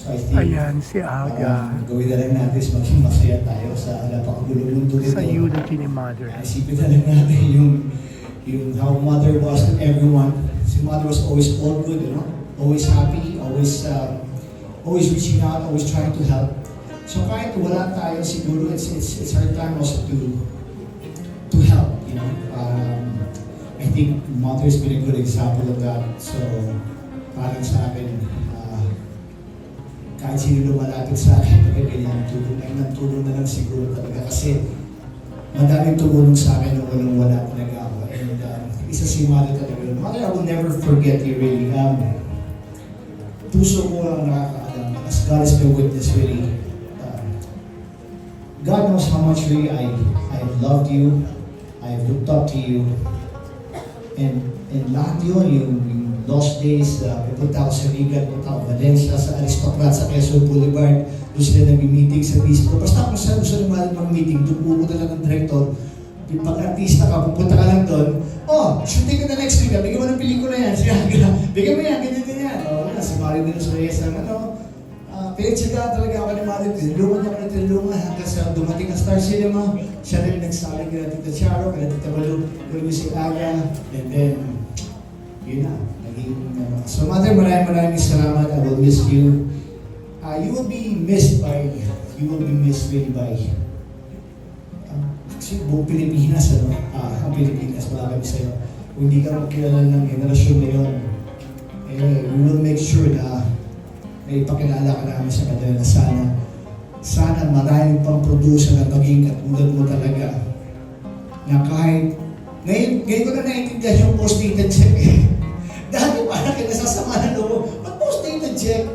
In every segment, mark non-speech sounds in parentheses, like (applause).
So I think, Ayan, si Aga. um, gawin na lang natin is maging masaya tayo sa napakagulong mundo nito. Sa unity ni Mother. Isipin na lang natin (laughs) yung, yung how mother was to everyone. Si mother was always all good, you know? Always happy, always, um, always reaching out, always trying to help. So kahit wala tayo, siguro it's, it's, it's our time also to, to help, you know? Um, I think mother's been a good example of that. So parang sa akin, uh, kahit sino lumalapit sa akin, pag ganyan, tulong lang ng tulong na lang siguro talaga. Kasi madaming tumulong sa akin nung walang wala talaga ako. And um, isa si Mother talaga. Mother, I will never forget you really. Um, puso ko ang nakakaalam. As God is my witness really. Um, God knows how much really I, I loved you. I looked up to you. And, and lahat yun, yung, lost days, uh, pupunta ako sa Riga, pupunta ako Valencia, sa Aristocrat, sa Quezon Boulevard, doon sila nag-meeting sa Bispo. Basta kung saan gusto naman mag-meeting, doon pupunta lang ng director. Pag-artista ka, pupunta ka lang doon, oh, shooting ka na next week, ah, bigyan mo ng pelikula yan, (laughs) siya, bigyan mo yan, ganyan, ganyan. Oh, yan, si Mario de los Reyes ng ano, uh, pinagtsagaan talaga ako ni Mario, tinulungan niya ako ng tinulungan hanggang sa dumating ang Star Cinema, siya rin nagsabi kila Tita Charo, kila Tita Malu, kila si Aga, and then, yun na, naging, uh, so Mother, maraming maraming salamat, I will miss you. Uh, you will be missed by, you will be missed really by, uh, kasi buong Pilipinas, ano, ah, ang Pilipinas, marami sa'yo. Kung hindi ka makilala ng generasyon na yun, eh, we will make sure na may pakilala ka namin sa kanila na sana, sana maraming pang producer na maging katulad mo talaga. Na kahit, ngayon, ngayon ko na naiintindihan yung post-dated check eh. (laughs) Dati parang kinasasama na loob, ba't post-dated check?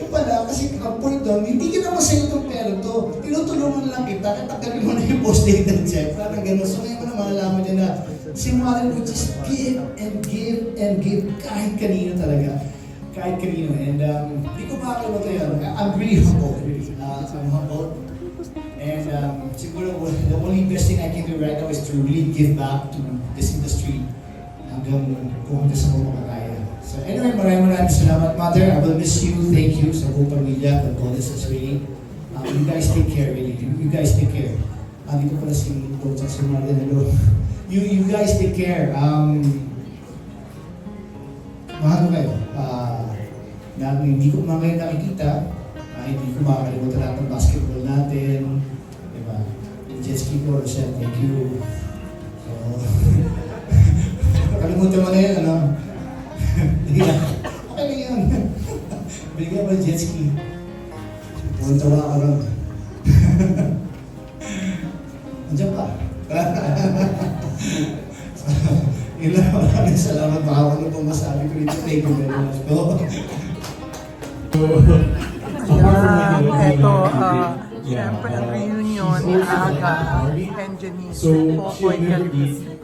Yung pala, kasi ang point doon, hindi ka naman sa'yo itong pera to. Tinutulungan lang kita, katagalin mo na yung post-dated check. Parang gano'n. So ngayon mo na malalaman niya na si Mother would just give and give and give kahit kanino talaga. Kahit kanino. And um, hindi ko makakalimutan yun. I'm really humbled. Uh, I'm humbled. And um, siguro the only best thing I can do right now is to really give back to this hanggang hanggang sa mga makakaya. So anyway, maraming maraming salamat, Mother. I will miss you. Thank you sa buong pamilya, God is really. Um, you guys take care, really. You, guys take care. Ah, dito pala si Coach at si Mother. Hello. You, you guys take care. Um, mahal ko kayo. Ah, na, hindi ko mga kayo nakikita. Ah, hindi ko makakalimutan lahat ng basketball natin. Diba? Jet ski ko, Rochelle, thank you. So, kalimutan mo na yan, ano? (laughs) Na. Okay lang yun. (laughs) Bigyan mo jet ski. Pumunta tawa ka ron. (laughs) Andiyan pa. Ilan, maraming salamat. Baka ano pong masabi ko dito. Thank you very much. po. Ayan, eto, ah, siyempre ang reunion ni Aga and Janice. So po, she'll never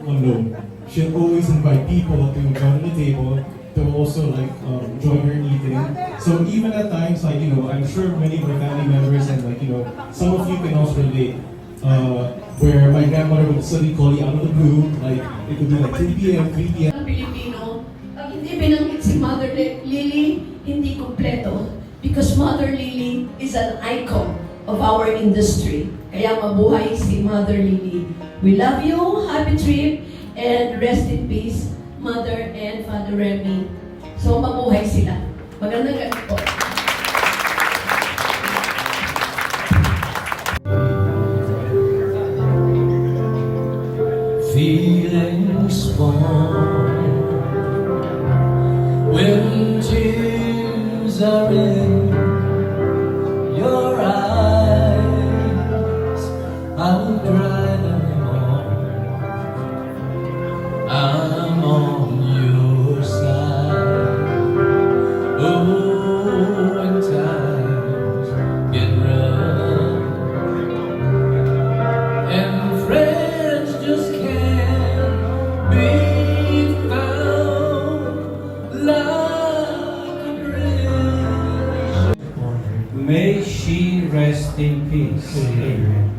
alone. She'll always invite people to come to the table to also like um, join her in eating. So even at times, like you know, I'm sure many of my family members and like you know, some of you can also relate. Uh, where my grandmother would suddenly call you out of the blue, like it could be like 3 p.m., 3 p.m. ng Pilipino, pag hindi binanggit si Mother Lily, hindi kumpleto. Because Mother Lily is an icon of our industry. Kaya mabuhay si Mother Lily. We love you, happy trip, and rest in peace, Mother and Father Remy. So mabuhay sila. Magandang gabi po. May she rest in peace.